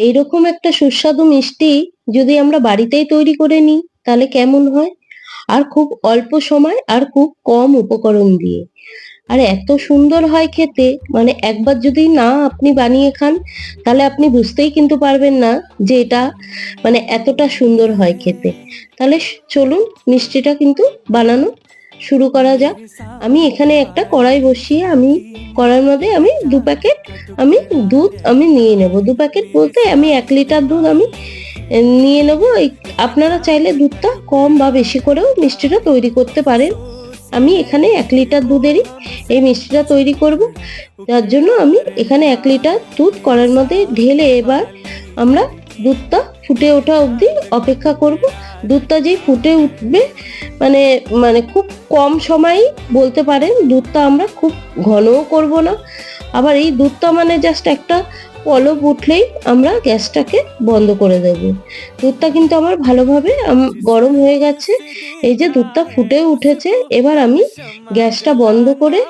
এইরকম একটা সুস্বাদু মিষ্টি যদি আমরা বাড়িতেই তৈরি করে নিই, তাহলে কেমন হয়? আর খুব অল্প সময় আর খুব কম উপকরণ দিয়ে। আর এত সুন্দর হয় খেতে মানে একবার যদি না আপনি বানিয়ে খান, তাহলে আপনি বুঝতেই কিন্তু পারবেন না যে এটা মানে এতটা সুন্দর হয় খেতে। তাহলে চলুন মিষ্টিটা কিন্তু বানানো শুরু করা যাক। আমি এখানে একটা কড়াই বসিয়ে আমি কড়াইয়ের মধ্যে আমি দু প্যাকেট আমি দুধ আমি নিয়ে নেব। দু প্যাকেট বলতে আমি এক লিটার দুধ আমি নিয়ে নেব। আপনারা চাইলে দুধটা কম বা বেশি করেও মিষ্টিটা তৈরি করতে পারেন। আমি এখানে এক লিটার দুধেরই এই মিষ্টিটা তৈরি করব। যার জন্য আমি এখানে এক লিটার দুধ কড়াইয়ের মধ্যে ঢেলে এবার আমরা দুধটা ফুটে ওঠা অবধি অপেক্ষা করব। দুধটা যেই ফুটে উঠবে মানে মানে খুব কম সময়ই বলতে পারেন দুধটা আমরা খুব ঘনও করব না। আবার এই দুধটা মানে জাস্ট একটা পলব উঠলেই আমরা গ্যাসটাকে বন্ধ করে দেব। দুধটা কিন্তু আমার ভালোভাবে গরম হয়ে গেছে। এই যে দুধটা ফুটে উঠেছে, এবার আমি গ্যাসটা বন্ধ করে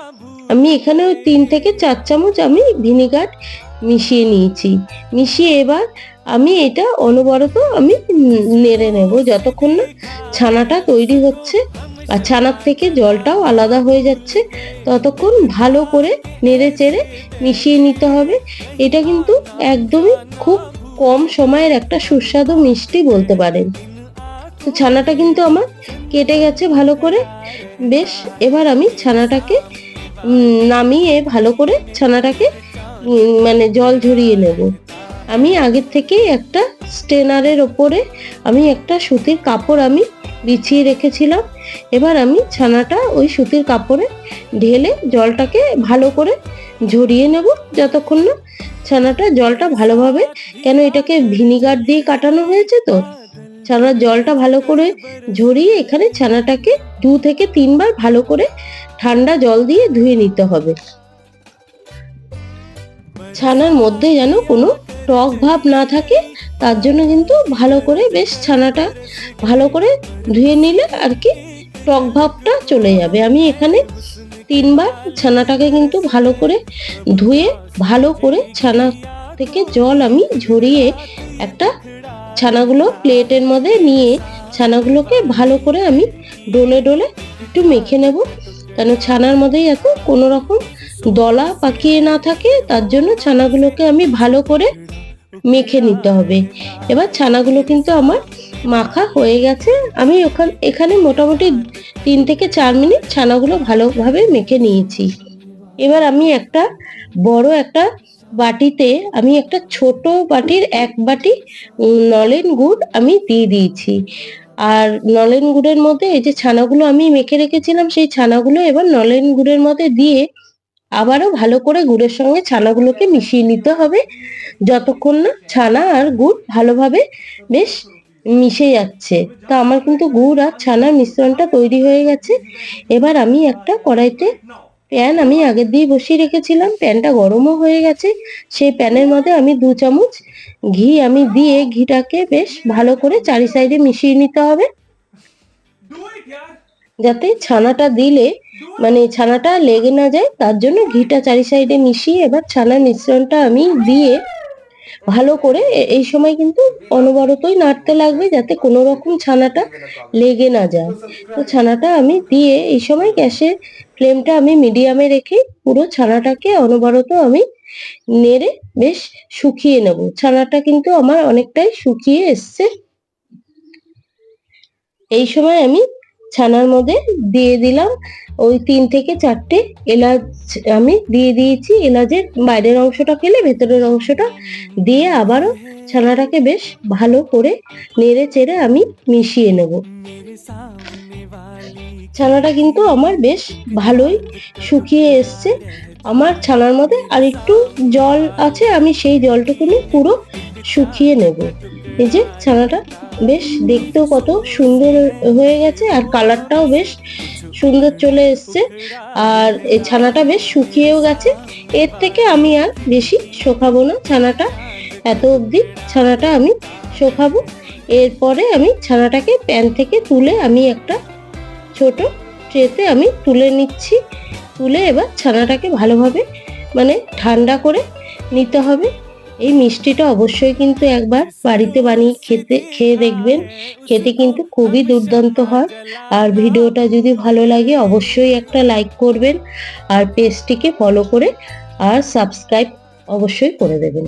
আমি এখানে তিন থেকে চার চামচ আমি ভিনিগার মিশিয়ে নিয়েছি। মিশিয়ে এবার আমি এটা অনবরত আমি নেড়ে নেব যতক্ষণ না ছানাটা তৈরি হচ্ছে আর ছানার থেকে জলটাও আলাদা হয়ে যাচ্ছে, ততক্ষণ ভালো করে নেড়ে চেড়ে মিশিয়ে নিতে হবে। এটা কিন্তু একদমই খুব কম সময়ের একটা সুস্বাদু মিষ্টি বলতে পারেন। তো ছানাটা কিন্তু আমার কেটে গেছে ভালো করে। বেশ, এবার আমি ছানাটাকে নামিয়ে ভালো করে ছানাটাকে মানে জল ঝরিয়ে নেব। আমি আগের থেকে একটা স্টেনারের ওপরে আমি একটা সুতির কাপড় আমি বিছিয়ে রেখেছিলাম। এবার আমি ছানাটা ওই সুতির কাপড়ে ঢেলে জলটাকে ভালো করে ঝরিয়ে নেব যতক্ষণ না ছানাটা জলটা ভালোভাবে, কেন এটাকে ভিনিগার দিয়ে কাটানো হয়েছে তো? ছানার জলটা ভালো করে ঝরিয়ে এখানে ছানাটাকে দু থেকে তিনবার ভালো করে ঠান্ডা জল দিয়ে ধুয়ে নিতে হবে। ছানার মধ্যে যেন কোনো টক ভাব না থাকে, তার জন্য কিন্তু ভালো করে বেশ ছানাটা ভালো করে ধুয়ে নিলে আর কি টক ভাবটা চলে যাবে। আমি এখানে তিনবার ছানাটাকে কিন্তু ভালো করে ধুয়ে, ভালো করে ছানা থেকে জল আমি ঝরিয়ে একটা ছানাগুলো প্লেটের মধ্যে নিয়ে ছানাগুলোকে ভালো করে আমি ডোলে ডোলে একটু মেখে নেব। কেন ছানার মধ্যেই যাতে কোনো রকম দলা পাকিয়ে না থাকে, তার জন্য ছানাগুলোকে আমি ভালো করে মেখে নিতে হবে। এবার ছানাগুলো কিন্তু আমার মাখা হয়ে গেছে। আমি ওখান, এখানে মোটামুটি তিন থেকে চার মিনিট ছানাগুলো ভালোভাবে মেখে নিয়েছি। এবার আমি একটা বড় একটা বাটিতে, আমি একটা ছোট বাটির এক বাটি নলেন গুড় আমি দিয়ে দিয়েছি। আর নলেন গুড়ের মধ্যে এই যে ছানাগুলো আমি মেখে রেখেছিলাম, সেই ছানাগুলো এবার নলেন গুড়ের মধ্যে দিয়ে আবারও ভালো করে গুড়ের সঙ্গে ছানাগুলোকে মিশিয়ে নিতে হবে। যতক্ষণ না ছানা আর গুড় ভালোভাবে বেশ মিশে যাচ্ছে। তা আমার কিন্তু গুড় আর ছানার মিশ্রণটা তৈরি হয়ে গেছে। এবার আমি একটা কড়াইতে প্যান আমি আগের দিয়ে বসিয়ে রেখেছিলাম। প্যানটা গরমও হয়ে গেছে। সেই প্যানের মধ্যে আমি দু চামচ ঘি আমি দিয়ে ঘিটাকে বেশ ভালো করে চারি সাইডে মিশিয়ে নিতে হবে। যাতে ছানাটা দিলে মানে ছানাটা লেগে না যায়, তার জন্য ঘিটা চারি সাইডে মিশিয়ে এবার ছানার মিশ্রণটা আমি দিয়ে ভালো করে এই সময় কিন্তু অনবরতই নাড়তে লাগবে যাতে কোনো রকম ছানাটা লেগে না যায়। তো ছানাটা আমি দিয়ে এই সময় গ্যাসের ফ্লেমটা আমি মিডিয়ামে রেখে পুরো ছানাটাকে অনবরত আমি নেড়ে বেশ শুকিয়ে নেব। ছানাটা কিন্তু আমার অনেকটাই শুকিয়ে এসছে। এই সময় আমি ছানার মধ্যে দিয়ে দিলাম। ওই তিন থেকে চারটে এলাচ আমি দিয়ে দিয়েছি। এলাচের বাইরের অংশটা খেলে ভেতরের অংশটা দিয়ে আবারও ছানাটাকে বেশ ভালো করে নেড়ে চেড়ে আমি মিশিয়ে নেব। ছানাটা কিন্তু আমার বেশ ভালোই শুকিয়ে এসছে। আমার ছানার মধ্যে আর একটু জল আছে। আমি সেই জলটুকুনি পুরো শুকিয়ে নেব। এই যে ছানাটা বেশ দেখতেও কত সুন্দর হয়ে গেছে আর কালারটাও বেশ সুন্দর চলে এসছে। আর এই ছানাটা বেশ শুকিয়েও গেছে। এর থেকে আমি আর বেশি শোকাবো না ছানাটা। এত অবধি ছানাটা আমি শোকাবো। এরপরে আমি ছানাটাকে প্যান থেকে তুলে আমি একটা ছোট ট্রেতে আমি তুলে নিচ্ছি। তুলে এবার ছানাটাকে ভালোভাবে মানে ঠান্ডা করে নিতে হবে। এই মিষ্টিটা অবশ্যই কিন্তু একবার বাড়িতে বানিয়ে খেতে, খেয়ে দেখবেন। খেতে কিন্তু খুবই দুর্দান্ত হয়। আর ভিডিওটা যদি ভালো লাগে, অবশ্যই একটা লাইক করবেন। আর পেজটিকে ফলো করে আর সাবস্ক্রাইব অবশ্যই করে দেবেন।